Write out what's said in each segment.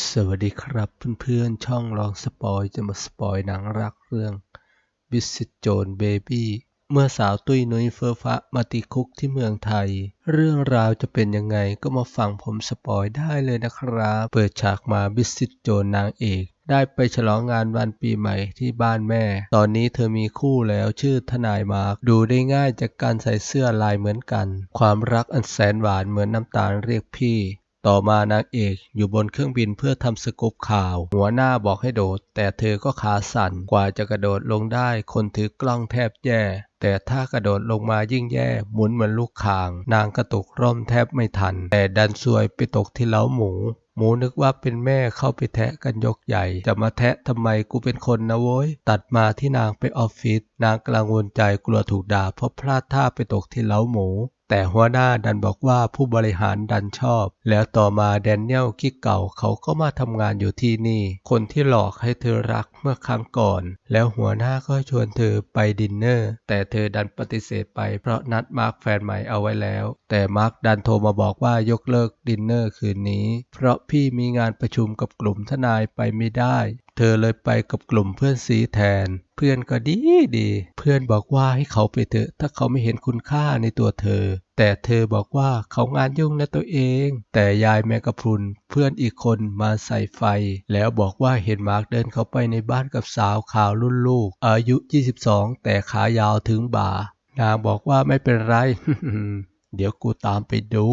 สวัสดีครับเพื่อนๆ ช่องลองสปอยจะมาสปอยหนังรักเรื่องบิสซิโจนเบบี้เมื่อสาวตุ้ยนุ้ยเฟอร์ฟ้ามาติคุกที่เมืองไทย เรื่องราวจะเป็นยังไงก็มาฟังผมสปอยได้เลยนะครับ เปิดฉากมาบิสซิโจนนางเอก ได้ไปฉลองงานวันปีใหม่ที่บ้านแม่ ตอนนี้เธอมีคู่แล้วชื่อทนายมาร์คดูได้ง่ายจากการใส่เสื้อลายเหมือนกัน ความรักอันแสนหวานเหมือนน้ำตาลเรียกพี่ ต่อมานางเอกอยู่บนเครื่องบินเพื่อทำสกู๊ปข่าว หัวหน้าบอกให้โดด แต่เธอก็ขาสั่นกว่าจะกระโดดลงได้ คนถือกล้องแทบแย่ แต่ถ้ากระโดดลงมายิ่งแย่ หมุนเหมือนลูกข่าง นางกระตุกร่มแทบไม่ทัน แต่ดันซวยไปตกที่เล้าหมู หมูนึกว่าเป็นแม่เข้าไปแทะกันยกใหญ่ จะมาแทะทำไมกูเป็นคนนะโว้ย ตัดมาที่นางไปออฟฟิศ นางกำลังวนใจกลัวถูกด่าเพราะพลาดท่าไปตกที่เล้าหมู แต่หัวหน้าดันบอกว่าผู้บริหารดันชอบ แล้วต่อมาแดเนียลกิ๊กเก่าเขาก็มาทำงานอยู่ที่นี่ คนที่หลอกให้เธอรักเมื่อครั้งก่อน แล้วหัวหน้าก็ชวนเธอไปดินเนอร์ แต่เธอดันปฏิเสธไปเพราะนัดมาร์คแฟนใหม่เอาไว้แล้ว แต่มาร์คดันโทรมาบอกว่ายกเลิกดินเนอร์คืนนี้ เพราะพี่มีงานประชุมกับกลุ่มทนายไปไม่ได้ เธอเลยไปกับกลุ่มเพื่อนซีแทน เพื่อนก็ดีดี เพื่อนบอกว่าให้เขาไปเถอะ ถ้าเขาไม่เห็นคุณค่าในตัวเธอ แต่เธอบอกว่าเขางานยุ่งนะตัวเอง แต่ยายแมกพรุนเพื่อนอีกคนมาใส่ไฟ แล้วบอกว่าเห็นมาร์กเดินเข้าไปในบ้านกับสาวขาวรุ่นลูก อายุ 22 แต่ขายาวถึงบ่า นางบอกว่าไม่เป็นไร เดี๋ยวกูตามไปดู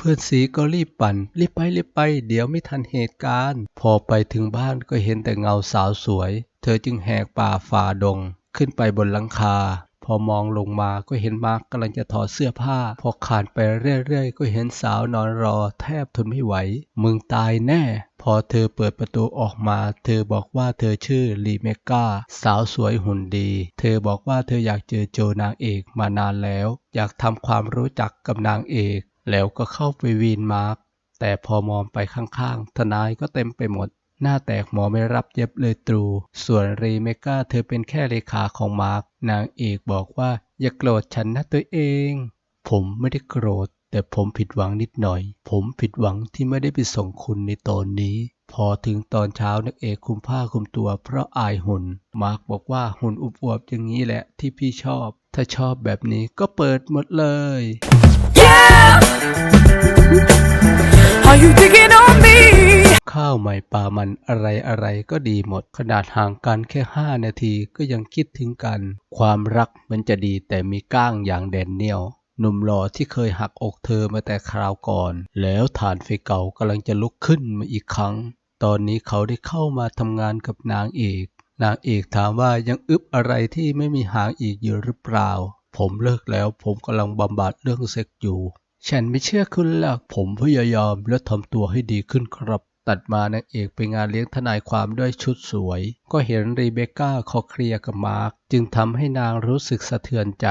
พื่อนสีก็รีบปั่น รีบไปรีบไป เดี๋ยวไม่ทันเหตุการณ์ พอไปถึงบ้านก็เห็นแต่เงาสาวสวย เธอจึงแหกป่าฝ่าดง ขึ้นไปบนหลังคา พอมองลงมาก็เห็นมาร์กกำลังจะถอดเสื้อผ้า พอขานไปเรื่อยๆ ก็เห็นสาวนอนรอ แทบทนไม่ไหว มึงตายแน่ พอเธอเปิดประตูออกมา เธอบอกว่าเธอชื่อลีเมกาสาวสวยหุ่นดี เธอบอกว่าเธออยากเจอโจนางเอกมานานแล้ว อยากทำความรู้จักกับนางเอก แล้วก็เข้าไปวีนมาร์กแต่พอมองไปข้างๆ ทนายก็เต็มไปหมด หน้าแตกหมอไม่รับเย็บเลยตรู ส่วนรีเมกาเธอเป็นแค่เลขาของมาร์กนางเอกบอกว่าอย่าโกรธฉันนะตัวเอง ผมไม่ได้โกรธ แต่ผมผิดหวังนิดหน่อย ผมผิดหวังที่ไม่ได้ไปส่งคุณในตอนนี้ พอถึงตอนเช้านักเอกคุมผ้าคุมตัว เพราะอายหุ่น มาร์กบอกว่าหุ่นอุบอวบอย่างนี้แหละที่พี่ชอบ ถ้าชอบแบบนี้ก็เปิดหมดเลย Are you digging on me? ข้าวใหม่ปลามันอะไรอะไรก็ดีหมด ขนาดห่างกันแค่ 5 นาทีก็ยังคิดถึงกัน ความรักมันจะดีแต่มีก้างอย่างแดนเนียลหนุ่มหล่อที่เคยหักอกเธอมาแต่คราวก่อน แล้วฐานไฟเก่ากำลังจะลุกขึ้นมาอีกครั้ง ตอนนี้เขาได้เข้ามาทำงานกับนางเอก นางเอกถามว่ายังอึบอะไรที่ไม่มีหางอีกอยู่หรือเปล่า ผมเลิกแล้ว ผมกำลังบำบัดเรื่องเซ็กอยู่ ฉันไม่เชื่อคุณหรอกผมพยายามและทำตัวให้ดีขึ้นครับ ตัดมานางเอกไปงานเลี้ยงทนายความด้วยชุดสวย ก็เห็นรีเบคก้าคอเคลียกับมาร์กจึงทำให้นางรู้สึกสะเทือนใจ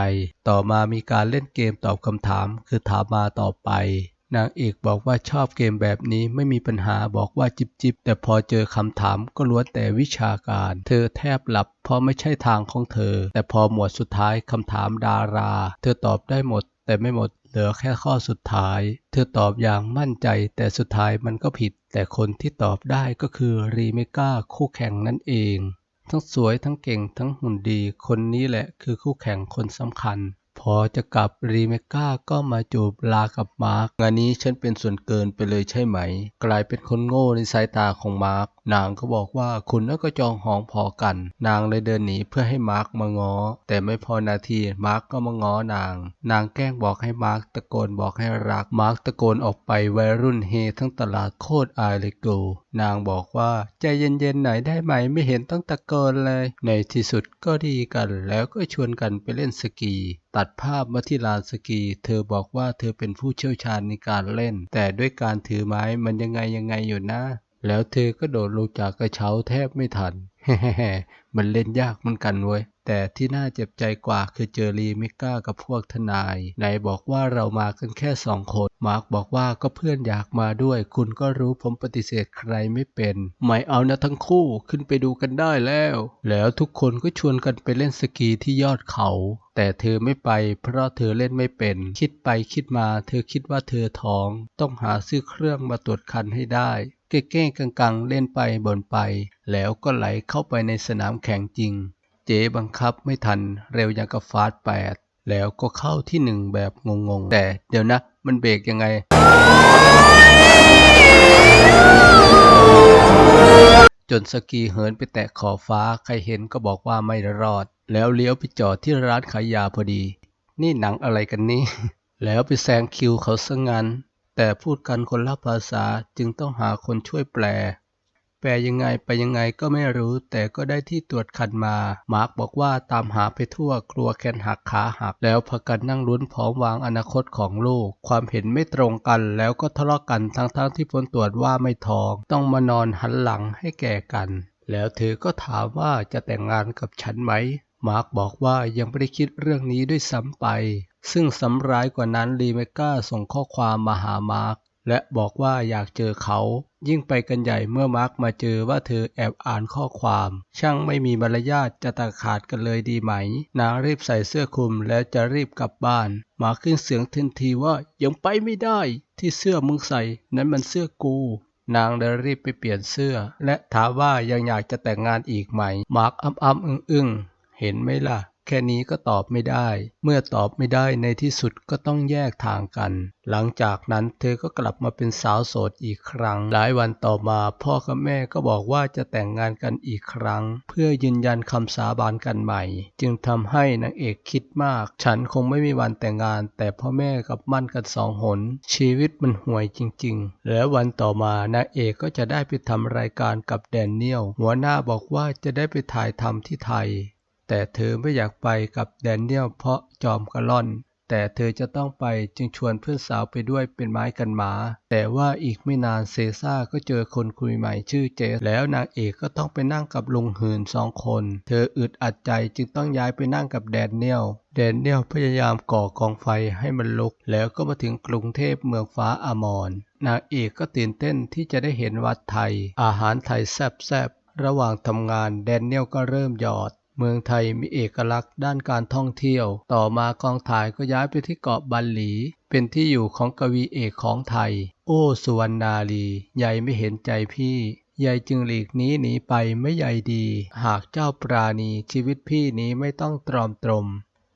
ต่อมามีการเล่นเกมตอบคำถาม คือถามมาต่อไป นางเอกบอกว่าชอบเกมแบบนี้ไม่มีปัญหาบอกว่าจิบจิบแต่พอเจอคำถามก็ล้วนแต่วิชาการ เธอแทบหลับเพราะไม่ใช่ทางของเธอ แต่พอหมวดสุดท้ายคำถามดารา เธอตอบได้หมด แต่ไม่หมดเหลือแค่ข้อสุดท้าย เธอตอบอย่างมั่นใจ แต่สุดท้ายมันก็ผิด แต่คนที่ตอบได้ก็คือรีเมกาคู่แข่งนั่นเอง ทั้งสวยทั้งเก่งทั้งหุ่นดี คนนี้แหละคือคู่แข่งคนสำคัญ พอจะกลับรีเมก้าก็มาจูบลากับมาร์กงานนี้ฉันเป็นส่วนเกินไปเลยใช่ไหม กลายเป็นคนโง่ในสายตาของมาร์ก นางก็บอกว่าคุณน่ะก็จองหองพอกัน นางเลยเดินหนีเพื่อให้มาร์กมาง้อ แต่ไม่พอนาทีมาร์กก็มาง้อนาง นางแกล้งบอกให้มาร์กตะโกนบอกให้รัก มาร์กตะโกนออกไปวัยรุ่นเฮทั้งตลาดโคตรอายเลยกูนางบอกว่าใจเย็นๆหน่อยได้ไหมไม่เห็นต้องตะโกนเลย ในที่สุดก็ดีกันแล้วก็ชวนกันไปเล่นสกีตัดภาพมาที่ลานสกี เธอบอกว่าเธอเป็นผู้เชี่ยวชาญในการเล่น แต่ด้วยการถือไม้มันยังไงยังไงอยู่นะ แล้วเธอก็โดดลงจากกระเช้าแทบไม่ทัน แฮ่ๆมันเล่นยากเหมือนกันเว้ย แต่ที่น่าเจ็บใจกว่าคือเจอรีมิก้ากับพวกทนายไหนบอกว่าเรามากันแค่สองคนมาร์กบอกว่าก็เพื่อนอยากมาด้วย คุณก็รู้ผมปฏิเสธใครไม่เป็น ไม่เอานะทั้งคู่ขึ้นไปดูกันได้แล้ว แล้วทุกคนก็ชวนกันไปเล่นสกีที่ยอดเขา แต่เธอไม่ไปเพราะเธอเล่นไม่เป็น คิดไปคิดมา เธอคิดว่าเธอท้อง ต้องหาซื้อเครื่องมาตรวจคันให้ได้เก้ๆกังๆ เล่นไปบ่นไป แล้วก็ไหลเข้าไปในสนามแข่งจริง เจ๊บังคับไม่ทันเร็วอย่างกับฟาสแปดแล้วก็เข้าที่หนึ่งแบบงงๆ แต่เดี๋ยวนะ มันเบรกยังไง จนสกีเหินไปแตะขอบฟ้าใครเห็นก็บอกว่าไม่รอด แล้วเลี้ยวไปจอดที่ร้านขายยาพอดี นี่หนังอะไรกันนี่ แล้วไปแซงคิวเขาซะงั้น แต่พูดกันคนละภาษาจึงต้องหาคนช่วยแปล แปลยังไงไปยังไงก็ไม่รู้ แต่ก็ได้ที่ตรวจคันมา มาร์กบอกว่าตามหาไปทั่วกลัวแขนหักขาหัก แล้วพากันนั่งลุ้นพร้อมวางอนาคตของลูก ความเห็นไม่ตรงกันแล้วก็ทะเลาะกันทั้งๆทที่ผลตรวจว่าไม่ท้อง ต้องมานอนหันหลังให้แก่กัน แล้วเธอก็ถามว่าจะแต่งงานกับฉันไหม มาร์กบอกว่ายังไม่ได้คิดเรื่องนี้ด้วยซ้ำไปซึ่งสำร้ายกว่านั้นลีเมก้าส่งข้อความมาหามาร์ก และบอกว่าอยากเจอเขา ยิ่งไปกันใหญ่เมื่อมาร์กมาเจอว่าเธอแอบอ่านข้อความ ช่างไม่มีมารยาทจะตัดขาดกันเลยดีไหม นางรีบใส่เสื้อคลุมแล้วจะรีบกลับบ้าน มาขึ้นเสียงทันทีว่ายังไปไม่ได้ ที่เสื้อมึงใส่นั้นมันเสื้อกู นางเลยรีบไปเปลี่ยนเสื้อ และถามว่ายังอยากจะแต่งงานอีกไหม มาร์กอ้ำอ้ำอึ้งอึ้งเห็นไหมล่ะ แค่นี้ก็ตอบไม่ได้ เมื่อตอบไม่ได้ในที่สุดก็ต้องแยกทางกัน หลังจากนั้นเธอก็กลับมาเป็นสาวโสดอีกครั้ง หลายวันต่อมาพ่อกับแม่ก็บอกว่าจะแต่งงานกันอีกครั้ง เพื่อยืนยันคำสาบานกันใหม่ จึงทำให้นางเอกคิดมาก ฉันคงไม่มีวันแต่งงาน แต่พ่อแม่กับมั่นกันสองหน ชีวิตมันห่วยจริง ๆ แล้ววันต่อมานางเอกก็จะได้ไปทำรายการกับแดเนียลหัวหน้าบอกว่าจะได้ไปถ่ายทำที่ไทย แต่เธอไม่อยากไปกับแดเนียลเพราะจอมกระล่อน แต่เธอจะต้องไปจึงชวนเพื่อนสาวไปด้วยเป็นไม้กันหมา แต่ว่าอีกไม่นานเซซ่าก็เจอคนคุยใหม่ชื่อเจสแล้วนางเอกก็ต้องไปนั่งกับลุงหืนสองคน เธออึดอัดใจจึงต้องย้ายไปนั่งกับแดเนียลแดเนียลพยายามก่อกองไฟให้มันลุก แล้วก็มาถึงกรุงเทพเมืองฟ้าอมรนางเอกก็ตื่นเต้นที่จะได้เห็นวัดไทย อาหารไทยแซ่บๆระหว่างทำงานแดเนียลก็เริ่มหยอด เมืองไทยมีเอกลักษณ์ด้านการท่องเที่ยว ต่อมากองถ่ายก็ย้ายไปที่เกาะบันหลี เป็นที่อยู่ของกวีเอกของไทย โอ้สุวรรณาลียายไม่เห็นใจพี่ยายจึงหลีกนี้หนีไปไม่ใยดี หากเจ้าปราณีชีวิตพี่นี้ไม่ต้องตรอมตรม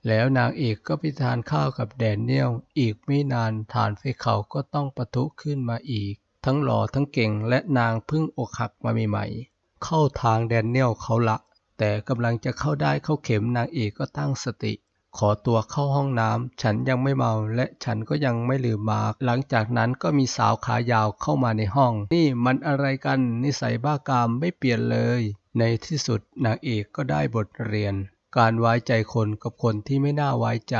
แล้วนางเอกก็ไปทานข้าวกับแดเนียลอีกไม่นานฐานไฟเขาก็ต้องปะทุขึ้นมาอีก ทั้งหล่อทั้งเก่งและนางพิ่งอกหักมาใหม่ๆเข้าทางแดเนียลเขาละ แต่กำลังจะเข้าได้เข้าเข็มนางเอกก็ตั้งสติ ขอตัวเข้าห้องน้ำฉันยังไม่เมาและฉันก็ยังไม่ลืมมาหลังจากนั้นก็มีสาวขายาวเข้ามาในห้อง นี่มันอะไรกันนิสัยบ้ากามไม่เปลี่ยนเลย ในที่สุดนางเอกก็ได้บทเรียน การไว้ใจคนกับคนที่ไม่น่าไว้ใจ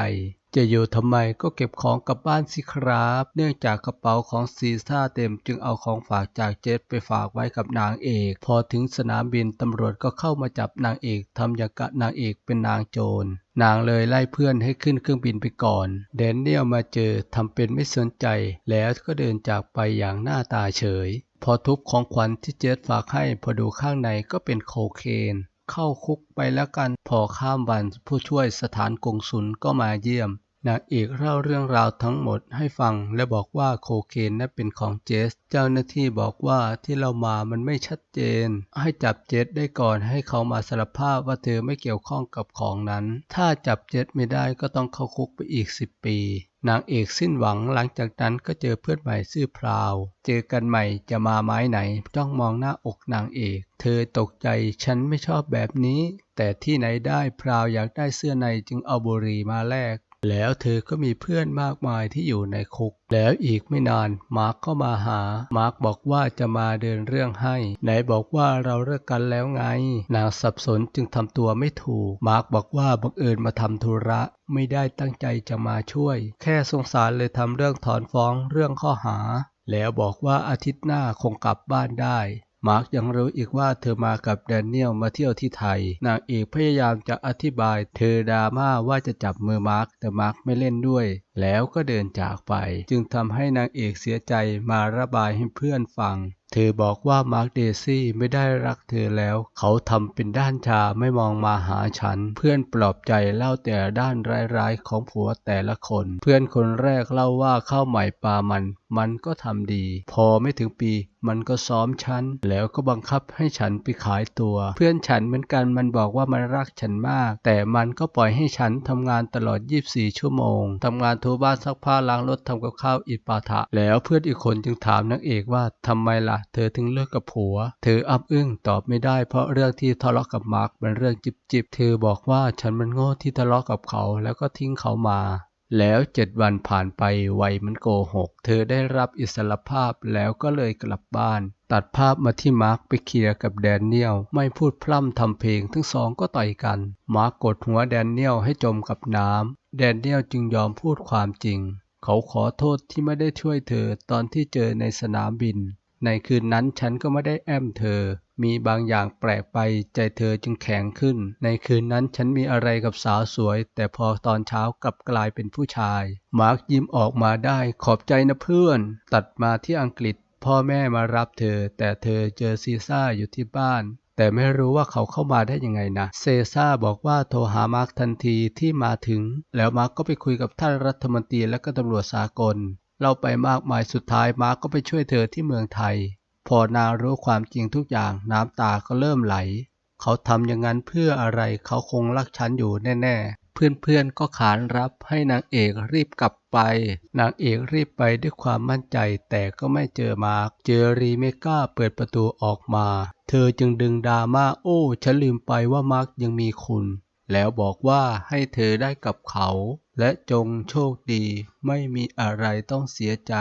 จะอยู่ทำไมก็เก็บของกลับบ้านสิครับ เนื่องจากกระเป๋าของซีซ่าเต็มจึงเอาของฝากจากเจสไปฝากไว้กับนางเอก พอถึงสนามบินตำรวจก็เข้ามาจับนางเอกทำอย่างกะนางเอกเป็นนางโจรนางเลยไล่เพื่อนให้ขึ้นเครื่องบินไปก่อน แดนเนียลมาเจอทำเป็นไม่สนใจ แล้วก็เดินจากไปอย่างหน้าตาเฉย พอทุบของขวัญที่เจสฝากให้พอดูข้างในก็เป็นโคเคนเข้าคุกไปแล้วกันพอข้ามวันผู้ช่วยสถานกงสุลก็มาเยี่ยม นางเอกเล่าเรื่องราวทั้งหมดให้ฟังและบอกว่าโคเคนนั้นเป็นของเจส เจ้าหน้าที่บอกว่าที่เรามามันไม่ชัดเจน ให้จับเจสได้ก่อนให้เขามาสารภาพว่าเธอไม่เกี่ยวข้องกับของนั้น ถ้าจับเจสไม่ได้ก็ต้องเข้าคุกไปอีก 10 ปีนางเอกสิ้นหวังหลังจากนั้นก็เจอเพื่อนใหม่ชื่อพราว เจอกันใหม่จะมาไม้ไหนจ้องมองหน้าอกนางเอก เธอตกใจฉันไม่ชอบแบบนี้ แต่ที่ไหนได้พราวอยากได้เสื้อในจึงเอาบุหรี่มาแลก แล้วเธอก็มีเพื่อนมากมายที่อยู่ในคุก แล้วอีกไม่นานมาร์กก็มาหา มาร์กบอกว่าจะมาเดินเรื่องให้ ไหนบอกว่าเราเลิกกันแล้วไง นางสับสนจึงทำตัวไม่ถูก มาร์กบอกว่าบังเอิญมาทำธุระไม่ได้ตั้งใจจะมาช่วย แค่สงสารเลยทำเรื่องถอนฟ้องเรื่องข้อหา แล้วบอกว่าอาทิตย์หน้าคงกลับบ้านได้ มาร์กยังรู้อีกว่าเธอมากับแดเนียลมาเที่ยวที่ไทย นางเอกพยายามจะอธิบายเธอดราม่าว่าจะจับมือมาร์กแต่มาร์กไม่เล่นด้วย แล้วก็เดินจากไป จึงทำให้นางเอกเสียใจมาระบายให้เพื่อนฟัง เธอบอกว่ามาร์กเดซี่ไม่ได้รักเธอแล้ว เขาทำเป็นด้านชาไม่มองมาหาฉัน เพื่อนปลอบใจเล่าแต่ด้านร้ายๆของผัวแต่ละคน เพื่อนคนแรกเล่าว่าข้าวใหม่ปลามัน มันก็ทำดี พอไม่ถึงปีมันก็ซ้อมฉัน แล้วก็บังคับให้ฉันไปขายตัว เพื่อนฉันเหมือนกันมันบอกว่ามันรักฉันมาก แต่มันก็ปล่อยให้ฉันทำงานตลอด 24 ชั่วโมงทำงานถูบ้านซักผ้าล้างรถทำกับข้าวอิดปาถะ แล้วเพื่อนอีกคนจึงถามนางเอกว่าทำไมล่ะเธอถึงเลิกกับผัว เธออับอึ้งตอบไม่ได้เพราะเรื่องที่ทะเลาะกับมาร์กเป็นเรื่องจิบจิบๆเธอบอกว่าฉันมันโง่ที่ทะเลาะกับเขาแล้วก็ทิ้งเขามาแล้วเจ็ดวันผ่านไปวัยมันโกหก เธอได้รับอิสรภาพแล้วก็เลยกลับบ้าน ตัดภาพมาที่มาร์คไปเคลียร์กับแดเนียลไม่พูดพร่ำทำเพลงทั้งสองก็ต่อยกัน มาร์คกดหัวแดเนียลให้จมกับน้ำแดเนียลจึงยอมพูดความจริง เขาขอโทษที่ไม่ได้ช่วยเธอตอนที่เจอในสนามบิน ในคืนนั้นฉันก็ไม่ได้แอมเธอ มีบางอย่างแปลกไปใจเธอจึงแข็งขึ้น ในคืนนั้นฉันมีอะไรกับสาวสวย แต่พอตอนเช้ากลับกลายเป็นผู้ชาย มาร์กยิ้มออกมาได้ขอบใจนะเพื่อน ตัดมาที่อังกฤษ พ่อแม่มารับเธอ แต่เธอเจอซีซ่าอยู่ที่บ้านแต่ไม่รู้ว่าเขาเข้ามาได้ยังไงนะ เซซ่าบอกว่าโทรหามาร์กทันทีที่มาถึง แล้วมาร์กก็ไปคุยกับท่านรัฐมนตรีและก็ตำรวจสากล เราไปมากมายสุดท้ายมาร์กก็ไปช่วยเธอที่เมืองไทย พอนางรู้ความจริงทุกอย่างน้ำตาก็เริ่มไหล เขาทำอย่างนั้นเพื่ออะไรเขาคงรักฉันอยู่แน่ๆ เพื่อนๆก็ขานรับให้นางเอกรีบกลับไป นางเอกรีบไปด้วยความมั่นใจแต่ก็ไม่เจอมาร์กเจอรีเมก้าเปิดประตูออกมา เธอจึงดึงดาม่าโอ้ฉันลืมไปว่ามาร์กยังมีคุณแล้วบอกว่าให้เธอได้กับเขา และจงโชคดี ไม่มีอะไรต้องเสียใจ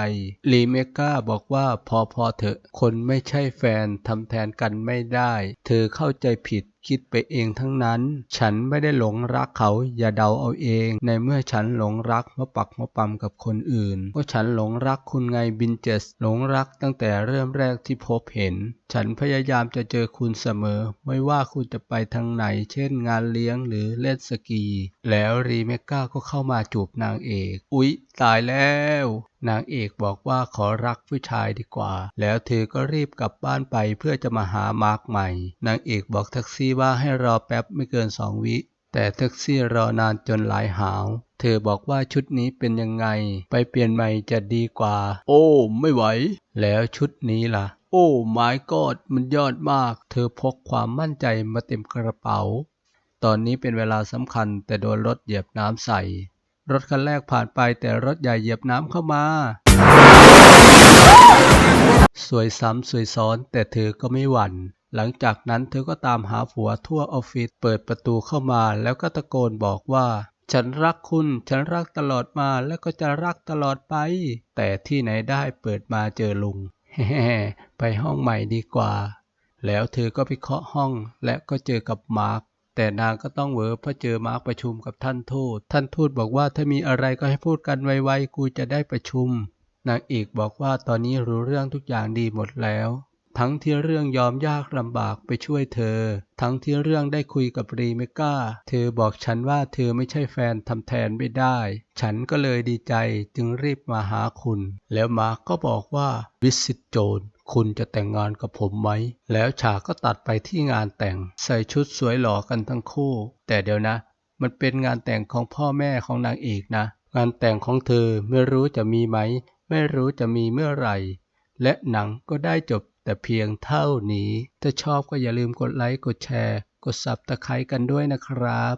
ลีเมก้าบอกว่าพอพอเถอะ คนไม่ใช่แฟนทำแทนกันไม่ได้ เธอเข้าใจผิดคิดไปเองทั้งนั้น ฉันไม่ได้หลงรักเขาอย่าเดาเอาเอง ในเมื่อฉันหลงรักมาปักมาปั๊มกับคนอื่น ก็ฉันหลงรักคุณไงบินเจสหลงรักตั้งแต่เริ่มแรกที่พบเห็น ฉันพยายามจะเจอคุณเสมอ ไม่ว่าคุณจะไปทางไหน เช่นงานเลี้ยงหรือเล่นสกี แล้วรีเมก้าก็เข้ามาจูบนางเอก อุ๊ยตายแล้ว นางเอกบอกว่าขอรักผู้ชายดีกว่า แล้วเธอก็รีบกลับบ้านไปเพื่อจะมาหามาร์กใหม่ นางเอกบอกแท็กซี่ว่าให้รอแป๊บไม่เกินสองวิแต่แท็กซี่รอนานจนหลายหาว เธอบอกว่าชุดนี้เป็นยังไง ไปเปลี่ยนใหม่จะดีกว่า โอ้ ไม่ไหว แล้วชุดนี้ล่ะ โอ้ my god มันยอดมาก เธอพกความมั่นใจมาเต็มกระเป๋า ตอนนี้เป็นเวลาสำคัญแต่โดนรถเหยียบน้ำใส่ รถคันแรกผ่านไปแต่รถใหญ่เหยียบน้ำเข้ามา สวยซ้ำสวยซ้อนแต่เธอก็ไม่หวั่น หลังจากนั้นเธอก็ตามหาผัวทั่วออฟฟิศเปิดประตูเข้ามาแล้วก็ตะโกนบอกว่า ฉันรักคุณ ฉันรักตลอดมาแล้วก็จะรักตลอดไป แต่ที่ไหนได้เปิดมาเจอลุงแฮ่ไปห้องใหม่ดีกว่า แล้วเธอก็ไปเคาะห้องและก็เจอกับมาร์ก แต่นางก็ต้องเวอเพราะเจอมาร์กประชุมกับท่านทูต ท่านทูตบอกว่าถ้ามีอะไรก็ให้พูดกันไวๆ กูจะได้ประชุม นางเอกบอกว่าตอนนี้รู้เรื่องทุกอย่างดีหมดแล้ว ทั้งที่เรื่องยอมยากลำบากไปช่วยเธอ ทั้งที่เรื่องได้คุยกับรีเมก้า เธอบอกฉันว่าเธอไม่ใช่แฟนทำแทนไม่ได้ ฉันก็เลยดีใจจึงรีบมาหาคุณ แล้วมาร์กก็บอกว่าวิสิตโจน คุณจะแต่งงานกับผมไหม แล้วฉากก็ตัดไปที่งานแต่ง ใส่ชุดสวยหล่อกันทั้งคู่ แต่เดี๋ยวนะ มันเป็นงานแต่งของพ่อแม่ของนางเอกนะ งานแต่งของเธอไม่รู้จะมีไหม ไม่รู้จะมีเมื่อไหร่ และหนังก็ได้จบแต่เพียงเท่านี้ ถ้าชอบก็อย่าลืมกดไลค์ กดแชร์ กดซับตะไคร้กันด้วยนะครับ